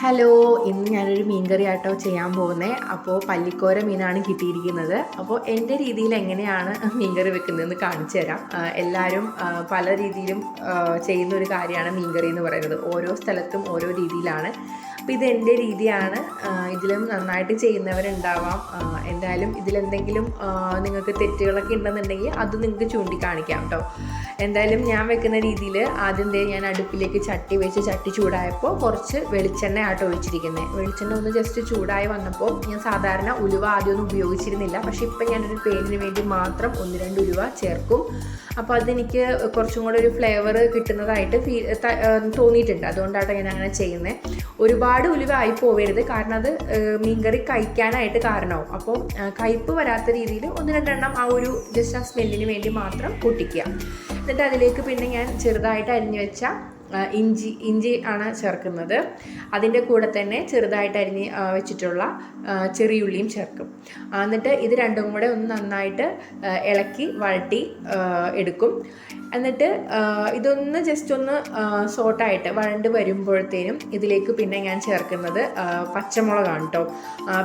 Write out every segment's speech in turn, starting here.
Hello ഇന്ന് ഞാനൊരു മീൻകറി ആട്ടോ ചെയ്യാൻ പോകുന്നത് അപ്പോൾ പല്ലിക്കോര മീനാണ് കിട്ടിയിരിക്കുന്നത്. അപ്പോൾ എന്റെ രീതിയിൽ എങ്ങനെയാണ് മീൻകറി വെക്കുന്നതെന്ന് കാണിച്ചു തരാം. എല്ലാവരും പല രീതിയിലും ചെയ്യുന്ന ഒരു കാര്യമാണ് മീൻകറി എന്ന് പറയുന്നത്. ഓരോ സ്ഥലത്തും ഓരോ രീതിയിലാണ്. അപ്പോൾ ഇത് എന്റെ രീതിയാണ്. ഇതിലും നന്നായിട്ട് ചെയ്യുന്നവരുണ്ടാവാം. എന്തായാലും ഇതിലെന്തെങ്കിലും നിങ്ങൾക്ക് തെറ്റുകളൊക്കെ ഉണ്ടെന്നുണ്ടെങ്കിൽ അത് നിങ്ങൾക്ക് ചൂണ്ടിക്കാണിക്കാം കേട്ടോ എന്തായാലും ഞാൻ വെക്കുന്ന രീതിയിൽ ആദ്യം ഞാൻ അടുപ്പിലേക്ക് ചട്ടി വെച്ച് ചട്ടി ചൂടായപ്പോൾ കുറച്ച് വെളിച്ചെണ്ണ ആട്ടോ ഒഴിച്ചിരിക്കുന്നത് വെളിച്ചെണ്ണ ഒന്ന് ജസ്റ്റ് ചൂടായി വന്നപ്പോൾ ഞാൻ സാധാരണ ഉലുവ ആദ്യമൊന്നും ഉപയോഗിച്ചിരുന്നില്ല. പക്ഷേ ഇപ്പം ഞാനൊരു പേരിന് വേണ്ടി മാത്രം ഒന്ന് രണ്ട് ഉലുവ ചേർക്കും. അപ്പോൾ അതെനിക്ക് കുറച്ചും കൂടെ ഒരു ഫ്ലേവർ കിട്ടുന്നതായിട്ട് തോന്നിയിട്ടുണ്ട്. അതുകൊണ്ടാണ് ഞാൻ അങ്ങനെ ചെയ്യുന്നത് ഒരുപാട് ഉലുവ ആയി പോവരുത്. കാരണം അത് മീൻ മീൻകറി കഴിക്കാനായിട്ട് കാരണമാവും. അപ്പോൾ കയ്പ്പ് വരാത്ത രീതിയിൽ ഒന്ന് രണ്ടെണ്ണം ആ ഒരു ജസ്റ്റ് ആ സ്മെല്ലിന് വേണ്ടി മാത്രം പൊട്ടിക്കുക എന്നിട്ട് അതിലേക്ക് പിന്നെ ഞാൻ ചെറുതായിട്ട് അരിഞ്ഞു വെച്ച ഇഞ്ചി ഇഞ്ചി ആണ് ചേർക്കുന്നത്. അതിന്റെ കൂടെ തന്നെ ചെറുതായിട്ട് അരിഞ്ഞ് വെച്ചിട്ടുള്ള ചെറിയുള്ളിയും ചേർക്കും. എന്നിട്ട് ഇത് രണ്ടും കൂടെ ഒന്ന് നന്നായിട്ട് ഇളക്കി വഴട്ടി എടുക്കും. എന്നിട്ട് ഇതൊന്ന് ജസ്റ്റ് ഒന്ന് സോട്ടായിട്ട് വഴണ്ട് വരുമ്പോഴത്തേനും ഇതിലേക്ക് പിന്നെ ഞാൻ ചേർക്കുന്നത് പച്ചമുളകാണ് കേട്ടോ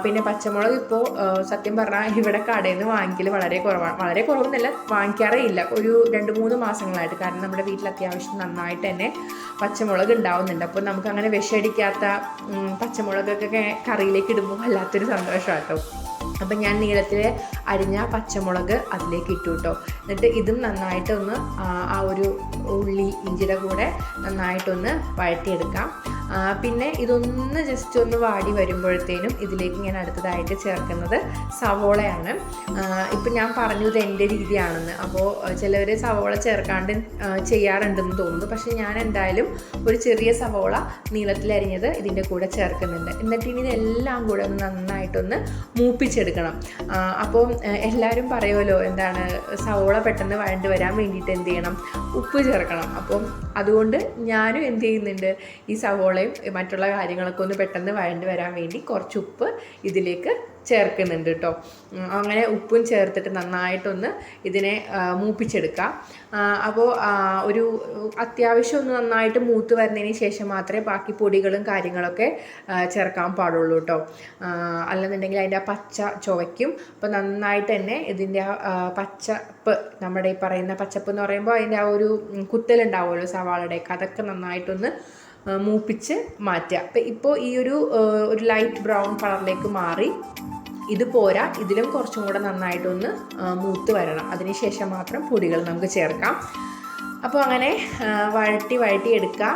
പിന്നെ പച്ചമുളക് ഇപ്പോൾ സത്യം പറഞ്ഞാൽ ഇവിടെ കടയിൽ നിന്ന് വാങ്ങിക്കൽ വളരെ കുറവാണ് വളരെ കുറവെന്നല്ല വാങ്ങിക്കാറേ ഇല്ല. ഒരു രണ്ട് മൂന്ന് മാസങ്ങളായിട്ട്. കാരണം നമ്മുടെ വീട്ടിൽ അത്യാവശ്യം നന്നായിട്ട് തന്നെ പച്ചമുളക് ഉണ്ടാവുന്നുണ്ട്. അപ്പോൾ നമുക്ക് അങ്ങനെ വിഷമടിക്കാത്ത പച്ചമുളകൊക്കെ കറിയിലേക്ക് ഇടുമ്പോൾ വല്ലാത്തൊരു സന്തോഷമാണ് കേട്ടോ അപ്പം ഞാൻ നീളത്തിൽ അരിഞ്ഞ പച്ചമുളക് അതിലേക്ക് ഇട്ടു കേട്ടോ. എന്നിട്ട് ഇതും നന്നായിട്ടൊന്ന് ആ, ഒരു ഉള്ളി ഇഞ്ചിയുടെ കൂടെ നന്നായിട്ടൊന്ന് വഴറ്റിയെടുക്കാം. പിന്നെ ഇതൊന്ന് ജസ്റ്റ് ഒന്ന് വാടി വരുമ്പോഴത്തേനും ഇതിലേക്ക് ഞാൻ അടുത്തതായിട്ട് ചേർക്കുന്നത് സവോളയാണ്. ഇപ്പം ഞാൻ പറഞ്ഞത് എന്റെ രീതിയാണെന്ന്. അപ്പോൾ ചിലവർ സവോള ചേർക്കാണ്ട് ചെയ്യാറുണ്ടെന്ന് തോന്നുന്നു. പക്ഷേ ഞാൻ എന്തായാലും ഒരു ചെറിയ സവോള നീളത്തിലരിഞ്ഞത് ഇതിന്റെ കൂടെ ചേർക്കുന്നുണ്ട്. എന്നിട്ട് ഇനി ഇതെല്ലാം കൂടെ ഒന്ന് നന്നായിട്ടൊന്ന് മൂപ്പിച്ചെടുക്കണം. അപ്പോൾ എല്ലാവരും പറയുമല്ലോ എന്താണ് സവോള പെട്ടെന്ന് വഴണ്ട് വരാൻ വേണ്ടിയിട്ട് എന്ത് ചെയ്യണം? ഉപ്പ് ചേർക്കണം. അപ്പം അതുകൊണ്ട് ഞാനും എന്ത് ചെയ്യുന്നുണ്ട്? ഈ സവോളയും മറ്റുള്ള കാര്യങ്ങളൊക്കെ ഒന്ന് പെട്ടെന്ന് വഴണ്ടി വരാൻ വേണ്ടി കുറച്ച് ഉപ്പ് ഇതിലേക്ക് ചേർക്കുന്നുണ്ട് കേട്ടോ അങ്ങനെ ഉപ്പും ചേർത്തിട്ട് നന്നായിട്ടൊന്ന് ഇതിനെ മൂപ്പിച്ചെടുക്കാം. അപ്പോൾ ഒരു അത്യാവശ്യം ഒന്ന് നന്നായിട്ട് മൂത്ത് വരുന്നതിന് ശേഷം മാത്രമേ ബാക്കി പൊടികളും കാര്യങ്ങളൊക്കെ ചേർക്കാൻ പാടുള്ളൂ കേട്ടോ അല്ലെന്നുണ്ടെങ്കിൽ അതിന്റെ ആ പച്ച ചുവയ്ക്കും. അപ്പോൾ നന്നായിട്ട് തന്നെ ഇതിന്റെ ആ പച്ചപ്പ് നമ്മുടെ ഈ പറയുന്ന പച്ചപ്പ് എന്ന് പറയുമ്പോൾ അതിന്റെ ആ ഒരു കുത്തലുണ്ടാവുമല്ലോ സവാളയുടെയൊക്കെ. അതൊക്കെ നന്നായിട്ടൊന്ന് മൂപ്പിച്ച് മാറ്റുക. അപ്പം ഇപ്പോൾ ഈ ഒരു ഒരു ലൈറ്റ് ബ്രൗൺ കളറിലേക്ക് മാറി ഇത് പോരാ. ഇതിലും കുറച്ചും കൂടെ നന്നായിട്ടൊന്ന് മൂത്ത് വരണം. അതിനുശേഷം മാത്രം പൊടികൾ നമുക്ക് ചേർക്കാം. അപ്പോൾ അങ്ങനെ വഴട്ടി വഴട്ടി എടുക്കുക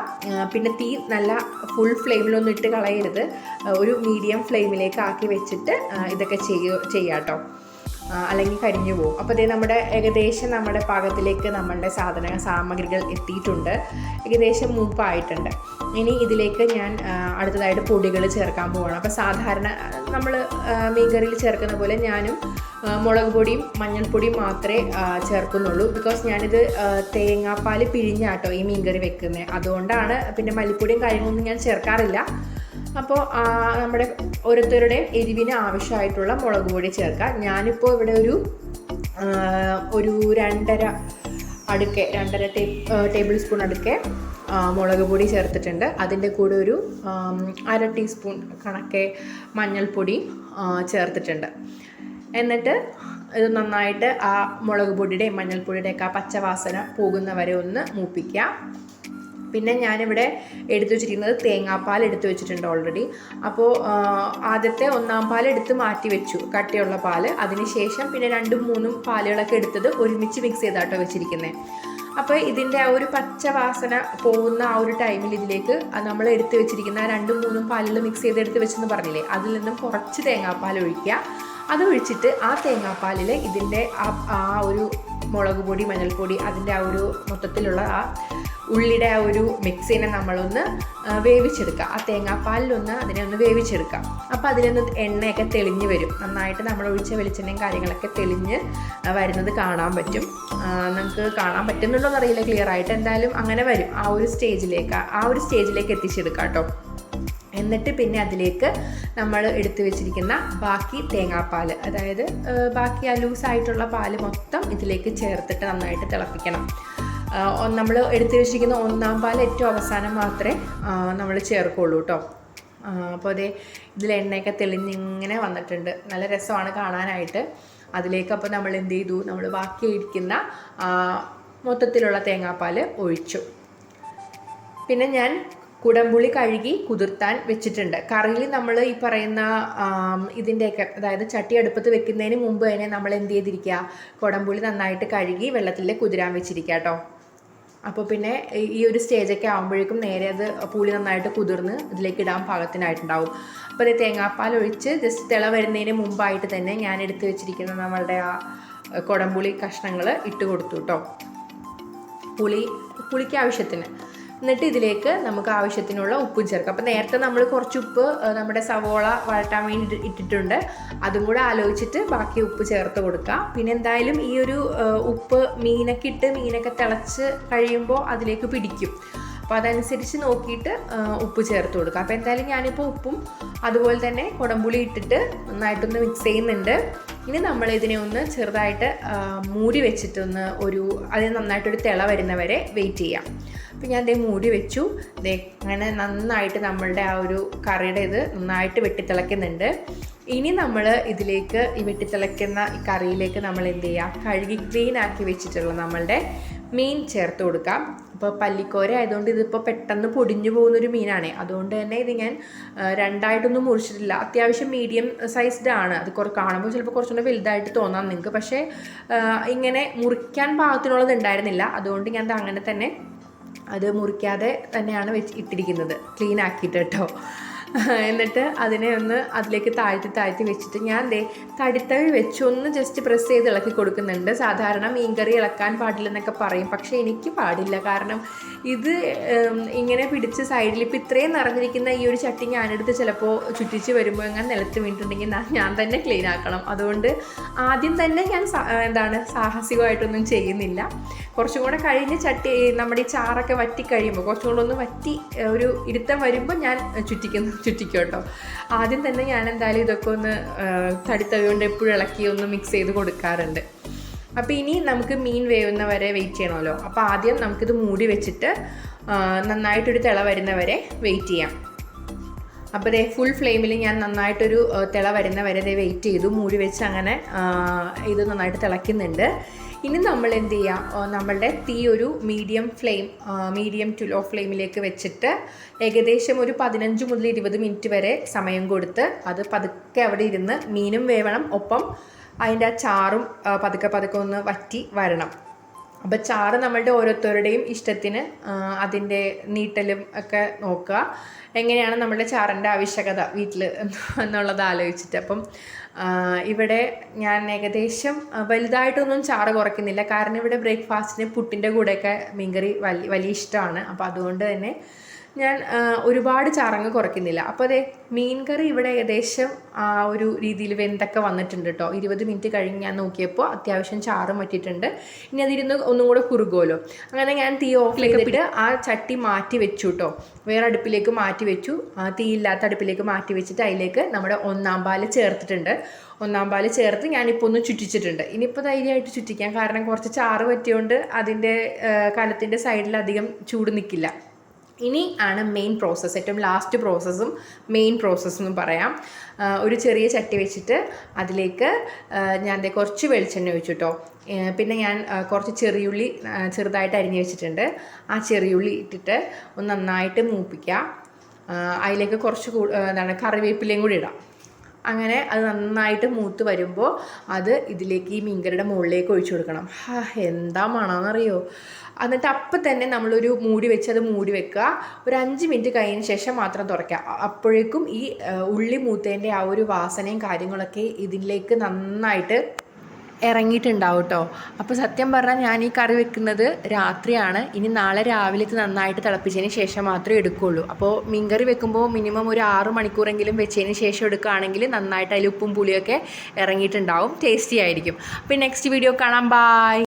പിന്നെ തീ നല്ല ഫുൾ ഫ്ലെയിമിലൊന്നും ഇട്ട് കളയരുത്. ഒരു മീഡിയം ഫ്ലെയിമിലേക്ക് ആക്കി വെച്ചിട്ട് ഇതൊക്കെ ചെയ്യുക ചെയ്യാട്ടോ. അല്ലെങ്കിൽ കരിഞ്ഞു പോകും അപ്പോൾ ഇതേ നമ്മുടെ ഏകദേശം നമ്മുടെ പാകത്തിലേക്ക് നമ്മളുടെ സാധന സാമഗ്രികൾ എത്തിയിട്ടുണ്ട്. ഏകദേശം മൂപ്പായിട്ടുണ്ട്. ഇനി ഇതിലേക്ക് ഞാൻ അടുത്തതായിട്ട് പൊടികൾ ചേർക്കാൻ പോവാണ്. അപ്പോൾ സാധാരണ നമ്മൾ മീൻകറിയിൽ ചേർക്കുന്ന പോലെ ഞാനും മുളക് പൊടിയും മഞ്ഞൾപ്പൊടിയും മാത്രമേ ചേർക്കുന്നുള്ളൂ. ബിക്കോസ് ഞാനിത് തേങ്ങാപ്പാൽ പിഴിഞ്ഞാട്ടോ ഈ മീൻകറി വെക്കുന്നത് അതുകൊണ്ടാണ് പിന്നെ മല്ലിപ്പൊടിയും കാര്യങ്ങളൊന്നും ഞാൻ ചേർക്കാറില്ല. അപ്പോൾ നമ്മുടെ ഓരോരുത്തരുടെയും എരിവിന് ആവശ്യമായിട്ടുള്ള മുളക് പൊടി ചേർക്കാം. ഞാനിപ്പോൾ ഇവിടെ ഒരു ഒരു രണ്ടര അടുക്കെ രണ്ടര ടേബിൾ സ്പൂൺ അടുക്കെ മുളക് പൊടി ചേർത്തിട്ടുണ്ട്. അതിന്റെ കൂടെ ഒരു അര ടീസ്പൂൺ കണക്കെ മഞ്ഞൾപ്പൊടി ചേർത്തിട്ടുണ്ട്. എന്നിട്ട് ഇത് നന്നായിട്ട് ആ മുളക് പൊടിയുടെയും മഞ്ഞൾപ്പൊടിയുടെയൊക്കെ ആ പച്ചവാസന പോകുന്നവരെ ഒന്ന് മൂപ്പിക്കുക. പിന്നെ ഞാനിവിടെ എടുത്തു വെച്ചിരിക്കുന്നത് തേങ്ങാപ്പാൽ എടുത്തു വെച്ചിട്ടുണ്ട് ഓൾറെഡി അപ്പോൾ ആദ്യത്തെ ഒന്നാം പാൽ എടുത്ത് മാറ്റി വെച്ചു കട്ടിയുള്ള പാൽ അതിനുശേഷം പിന്നെ രണ്ടും മൂന്നും പാലുകളൊക്കെ എടുത്തത് ഒരുമിച്ച് മിക്സ് ചെയ്താട്ടോ വെച്ചിരിക്കുന്നത് അപ്പോൾ ഇതിന്റെ ആ ഒരു പച്ച വാസന പോകുന്ന ആ ഒരു ടൈമിൽ ഇതിലേക്ക് നമ്മൾ എടുത്ത് വെച്ചിരിക്കുന്ന രണ്ടും മൂന്നും പാലിൽ മിക്സ് ചെയ്ത് എടുത്ത് വെച്ചെന്ന് പറഞ്ഞില്ലേ? അതിൽ നിന്നും കുറച്ച് തേങ്ങാപ്പാൽ ഒഴിക്കുക. അത് ഒഴിച്ചിട്ട് ആ തേങ്ങാപ്പാലിൽ ഇതിന്റെ ആ ആ ഒരു മുളക് പൊടി മഞ്ഞൾപ്പൊടി അതിന്റെ ആ ഒരു മൊത്തത്തിലുള്ള ആ ഉള്ളിയുടെ ആ ഒരു മിക്സിനെ നമ്മളൊന്ന് വേവിച്ചെടുക്കുക ആ തേങ്ങാപ്പാലിലൊന്ന് അതിനെ ഒന്ന് വേവിച്ചെടുക്കാം. അപ്പോൾ അതിലൊന്ന് എണ്ണയൊക്കെ തെളിഞ്ഞ് വരും. നന്നായിട്ട് നമ്മൾ ഒഴിച്ച വെളിച്ചെണ്ണയും കാര്യങ്ങളൊക്കെ തെളിഞ്ഞ് വരുന്നത് കാണാൻ പറ്റും. നമുക്ക് കാണാൻ പറ്റുന്നുണ്ടോ എന്നറിയില്ല ക്ലിയർ ആയിട്ട് എന്തായാലും അങ്ങനെ വരും. ആ ഒരു സ്റ്റേജിലേക്ക് ആ ഒരു സ്റ്റേജിലേക്ക് എത്തിച്ചെടുക്കാം കേട്ടോ എന്നിട്ട് പിന്നെ അതിലേക്ക് നമ്മൾ എടുത്തു വെച്ചിരിക്കുന്ന ബാക്കി തേങ്ങാപ്പാൽ അതായത് ബാക്കി ആ ലൂസായിട്ടുള്ള പാൽ മൊത്തം ഇതിലേക്ക് ചേർത്തിട്ട് നന്നായിട്ട് തിളപ്പിക്കണം. നമ്മൾ എടുത്തു വെച്ചിരിക്കുന്ന ഒന്നാം പാൽ ഏറ്റവും അവസാനം മാത്രമേ നമ്മൾ ചേർക്കുള്ളൂ കേട്ടോ അപ്പോൾ അതേ ഇതിൽ എണ്ണയൊക്കെ തെളിഞ്ഞിങ്ങനെ വന്നിട്ടുണ്ട്. നല്ല രസമാണ് കാണാനായിട്ട്. അതിലേക്ക് അപ്പോൾ നമ്മൾ എന്ത് ചെയ്തു? നമ്മൾ ബാക്കി ഇരിക്കുന്ന മൊത്തത്തിലുള്ള തേങ്ങാപ്പാൽ ഒഴിച്ചു. പിന്നെ ഞാൻ കുടംപുളി കഴുകി കുതിർത്താൻ വെച്ചിട്ടുണ്ട്. കറിയിൽ നമ്മൾ ഈ പറയുന്ന ഇതിന്റെയൊക്കെ അതായത് ചട്ടി അടുപ്പത്ത് വെക്കുന്നതിന് മുമ്പ് തന്നെ നമ്മൾ എന്ത് ചെയ്തിരിക്കുക? കുടംപുളി നന്നായിട്ട് കഴുകി വെള്ളത്തിൽ കുതിരാൻ വെച്ചിരിക്കുക കേട്ടോ അപ്പോൾ പിന്നെ ഈ- ഒരു സ്റ്റേജൊക്കെ ആകുമ്പോഴേക്കും നേരെ അത് പുളി നന്നായിട്ട് കുതിർന്ന് ഇതിലേക്ക് ഇടാൻ പാകത്തിനായിട്ടുണ്ടാവും. അപ്പോൾ അത് തേങ്ങാപ്പാൽ ഒഴിച്ച് ജസ്റ്റ് തിള വരുന്നതിന് മുമ്പായിട്ട് തന്നെ ഞാൻ എടുത്തു വെച്ചിരിക്കുന്ന നമ്മളുടെ ആ കുടംപുളി കഷ്ണങ്ങൾ ഇട്ട് കൊടുത്തു കേട്ടോ പുളി പുളിക്ക് ആവശ്യത്തിന്. എന്നിട്ട് ഇതിലേക്ക് നമുക്ക് ആവശ്യത്തിനുള്ള ഉപ്പും ചേർക്കാം. അപ്പോൾ നേരത്തെ നമ്മൾ കുറച്ച് ഉപ്പ് നമ്മുടെ സവോള വഴറ്റാൻ വേണ്ടി ഇട്ടിട്ടുണ്ട്. അതും കൂടെ ആലോചിച്ചിട്ട് ബാക്കി ഉപ്പ് ചേർത്ത് കൊടുക്കാം. പിന്നെ എന്തായാലും ഈ ഒരു ഉപ്പ് മീനൊക്കെ ഇട്ട് മീനൊക്കെ തിളച്ച് കഴിയുമ്പോൾ അതിലേക്ക് പിടിക്കും. അപ്പോൾ അതനുസരിച്ച് നോക്കിയിട്ട് ഉപ്പ് ചേർത്ത് കൊടുക്കുക അപ്പോൾ എന്തായാലും ഞാനിപ്പോൾ ഉപ്പും അതുപോലെ തന്നെ കുടംപുളി ഇട്ടിട്ട് നന്നായിട്ടൊന്ന് മിക്സ് ചെയ്യുന്നുണ്ട്. ഇനി നമ്മൾ ഇതിനെ ഒന്ന് ചെറുതായിട്ട് മൂടി വെച്ചിട്ടൊന്ന് ഒരു അതിന് നന്നായിട്ടൊരു തിള വരുന്നവരെ വെയിറ്റ് ചെയ്യാം. അപ്പോൾ ഞാൻ ദേ മൂടി വെച്ചു. ദേ അങ്ങനെ നന്നായിട്ട് നമ്മളുടെ ആ ഒരു കറിയുടെ ഇത് നന്നായിട്ട് വെട്ടിത്തിളയ്ക്കുന്നുണ്ട്. ഇനി നമ്മൾ ഇതിലേക്ക് ഈ വെട്ടിത്തിളയ്ക്കുന്ന ഈ കറിയിലേക്ക് നമ്മൾ എന്ത് ചെയ്യാം? കഴുകി ക്ലീൻ ആക്കി വെച്ചിട്ടുള്ള നമ്മളുടെ മീൻ ചേർത്ത് കൊടുക്കാം. ഇപ്പോൾ പല്ലിക്കോര ആയതുകൊണ്ട് ഇതിപ്പോൾ പെട്ടെന്ന് പൊടിഞ്ഞു പോകുന്നൊരു മീനാണ്. അതുകൊണ്ട് തന്നെ ഇത് ഞാൻ രണ്ടായിട്ടൊന്നും മുറിച്ചിട്ടില്ല. അത്യാവശ്യം മീഡിയം സൈസ്ഡ് ആണ്. അത് കുറ കാണുമ്പോൾ ചിലപ്പോൾ കുറച്ചുകൂടെ വലുതായിട്ട് തോന്നാം നിങ്ങൾക്ക് പക്ഷേ ഇങ്ങനെ മുറിക്കാൻ പാകത്തിനുള്ളത് ഉണ്ടായിരുന്നില്ല അതുകൊണ്ട് ഞാൻ അങ്ങനെ തന്നെ അത് മുറിക്കാതെ തന്നെയാണ് വെച്ച് ഇട്ടിരിക്കുന്നത്. ക്ലീൻ ആക്കിയിട്ട് കേട്ടോ എന്നിട്ട് അതിനെ ഒന്ന് അതിലേക്ക് താഴ്ത്തി താഴ്ത്തി വെച്ചിട്ട് ഞാൻ ദേ തടിത്തവി വെച്ച് ഒന്ന് ജസ്റ്റ് പ്രസ് ചെയ്ത് ഇളക്കി കൊടുക്കുന്നുണ്ട്. സാധാരണ മീൻകറി ഇളക്കാൻ പാടില്ലെന്നൊക്കെ പറയും. പക്ഷേ എനിക്ക് പാടില്ല. കാരണം ഇത് ഇങ്ങനെ പിടിച്ച് സൈഡിൽ ഇപ്പോൾ ഇത്രയും നിറഞ്ഞിരിക്കുന്ന ഈ ഒരു ചട്ടി ഞാനെടുത്ത് ചിലപ്പോൾ ചുറ്റിച്ച് വരുമ്പോൾ എങ്ങനെ നിലത്ത് വീണിട്ടുണ്ടെങ്കിൽ ഞാൻ- തന്നെ ക്ലീൻ ആക്കണം. അതുകൊണ്ട് ആദ്യം തന്നെ ഞാൻ എന്താണ് സാഹസികമായിട്ടൊന്നും ചെയ്യുന്നില്ല. കുറച്ചും കൂടെ കഴിഞ്ഞ് ചട്ടി നമ്മുടെ ഈ ചാറൊക്കെ വറ്റി കഴിയുമ്പോൾ കുറച്ചും കൂടെ ഒന്ന് വറ്റി ഒരു ഇരുത്തം വരുമ്പോൾ ഞാൻ ചുറ്റിക്കുന്നു. ചുറ്റിക്കും കേട്ടോ. ആദ്യം തന്നെ ഞാൻ എന്തായാലും ഇതൊക്കെ ഒന്ന് തടിത്തവി എപ്പോഴും ഇളക്കി ഒന്ന് മിക്സ് ചെയ്ത് കൊടുക്കാറുണ്ട്. അപ്പോൾ ഇനി നമുക്ക് മീൻ വേവുന്ന വരെ വെയിറ്റ് ചെയ്യണമല്ലോ. അപ്പോൾ ആദ്യം നമുക്കിത് മൂടി വെച്ചിട്ട് നന്നായിട്ടൊരു തിള വരുന്നവരെ വെയിറ്റ് ചെയ്യാം. അപ്പോൾ ദേ ഫുൾ ഫ്ലെയിമിൽ ഞാൻ നന്നായിട്ടൊരു തിള വരുന്ന വരെ ദേ വെയിറ്റ് ചെയ്തു. മൂടി വെച്ച് അങ്ങനെ ഇത് നന്നായിട്ട് തിളയ്ക്കുന്നുണ്ട്. ഇനി നമ്മൾ എന്ത് ചെയ്യാം? നമ്മളുടെ തീ ഒരു medium flame medium to low ഫ്ലെയിമിലേക്ക് വെച്ചിട്ട് ഏകദേശം ഒരു പതിനഞ്ച് മുതൽ ഇരുപത് മിനിറ്റ് വരെ സമയം കൊടുത്ത് അത് പതുക്കെ അവിടെ ഇരുന്ന് മീനും വേവണം. ഒപ്പം അതിന്റെ ആ ചാറും പതുക്കെ പതുക്കെ ഒന്ന് വറ്റി വരണം. അപ്പോൾ ചാറ് നമ്മളുടെ ഓരോരുത്തരുടെയും ഇഷ്ടത്തിന് അതിന്റെ നീട്ടലും ഒക്കെ നോക്കുക. എങ്ങനെയാണ് നമ്മളുടെ ചാറിന്റെ ആവശ്യകത വീട്ടിൽ എന്നുള്ളത് ആലോചിച്ചിട്ട്. അപ്പം ഇവിടെ ഞാൻ ഏകദേശം വലുതായിട്ടൊന്നും ചാറ് കുറയ്ക്കുന്നില്ല. കാരണം ഇവിടെ ബ്രേക്ക്ഫാസ്റ്റിന് പുട്ടിന്റെ കൂടെയൊക്കെ മീൻകറി വലിയ വലിയ ഇഷ്ടമാണ്. അപ്പോൾ അതുകൊണ്ട് തന്നെ ഞാൻ ഒരുപാട് ചാറങ്ങ് കുറയ്ക്കുന്നില്ല. അപ്പോൾ അതെ മീൻ കറി ഇവിടെ ഏകദേശം ആ ഒരു രീതിയിൽ വെന്തൊക്കെ വന്നിട്ടുണ്ട് കേട്ടോ ഇരുപത് മിനിറ്റ് കഴിഞ്ഞ് ഞാൻ നോക്കിയപ്പോൾ അത്യാവശ്യം ചാറ് പറ്റിയിട്ടുണ്ട്. ഇനി അതിരുന്ന് ഒന്നും കൂടെ കുറുകുമല്ലോ അങ്ങനെ ഞാൻ തീ ഓഫിലേക്ക് പിടി ആ ചട്ടി മാറ്റി വെച്ചു കേട്ടോ വേറെ അടുപ്പിലേക്ക് മാറ്റി വെച്ചു. ആ തീയില്ലാത്ത അടുപ്പിലേക്ക് മാറ്റി വെച്ചിട്ട് അതിലേക്ക് നമ്മുടെ ഒന്നാം പാൽ ചേർത്തിട്ടുണ്ട്. ഒന്നാം പാൽ ചേർത്ത് ഞാനിപ്പോൾ ഒന്ന് ചുറ്റിച്ചിട്ടുണ്ട്. ഇനിയിപ്പോൾ ധൈര്യമായിട്ട് ചുറ്റിക്കാം. കാരണം കുറച്ച് ചാറ് പറ്റിയോണ്ട് അതിന്റെ കലത്തിന്റെ സൈഡിൽ അധികം ചൂട് നിൽക്കില്ല ഇനി ആണ് മെയിൻ പ്രോസസ്സ് ഏറ്റവും ലാസ്റ്റ് പ്രോസസ്സും മെയിൻ പ്രോസസ്സ് എന്ന് പറയാം. ഒരു ചെറിയ ചട്ടി വെച്ചിട്ട് അതിലേക്ക് ഞാൻ കുറച്ച് വെളിച്ചെണ്ണ ഒഴിച്ചു കേട്ടോ പിന്നെ ഞാൻ കുറച്ച് ചെറിയുള്ളി ചെറുതായിട്ട് അരിഞ്ഞു വെച്ചിട്ടുണ്ട്. ആ ചെറിയുള്ളി ഇട്ടിട്ട് ഒന്ന് നന്നായിട്ട് മൂപ്പിക്കുക അതിലേക്ക് കുറച്ച് എന്താണ് കറിവേപ്പിലയും കൂടി ഇടാം. അങ്ങനെ അത് നന്നായിട്ട് മൂത്ത് വരുമ്പോൾ അത് ഇതിലേക്ക് ഈ മീൻകറിയുടെ മുകളിലേക്ക് ഒഴിച്ചു കൊടുക്കണം. എന്താ മണമെന്നറിയോ എന്നിട്ട് അപ്പം തന്നെ നമ്മളൊരു മൂടി വെച്ച് അത് മൂടി വെക്കുക. ഒരു അഞ്ച് മിനിറ്റ് കഴിഞ്ഞ ശേഷം മാത്രം തുറക്കുക. അപ്പോഴേക്കും ഈ ഉള്ളി മൂത്തേന്റെ ആ ഒരു വാസനയും കാര്യങ്ങളൊക്കെ ഇതിലേക്ക് നന്നായിട്ട് ഇറങ്ങിയിട്ടുണ്ടാവും കേട്ടോ അപ്പോൾ സത്യം പറഞ്ഞാൽ ഞാൻ ഈ കറി വെക്കുന്നത് രാത്രിയാണ്. ഇനി നാളെ രാവിലെ നന്നായിട്ട് തിളപ്പിച്ചതിന് ശേഷം മാത്രമേ എടുക്കുകയുള്ളൂ അപ്പോൾ മീൻകറി വെക്കുമ്പോൾ മിനിമം ഒരു ആറ് മണിക്കൂറെങ്കിലും വെച്ചതിന് ശേഷം എടുക്കുകയാണെങ്കിൽ നന്നായിട്ട് അതിൽ ഉപ്പും പുളിയൊക്കെ ഇറങ്ങിയിട്ടുണ്ടാവും. ടേസ്റ്റി ആയിരിക്കും. അപ്പോൾ നെക്സ്റ്റ് വീഡിയോ കാണാം. ബായ്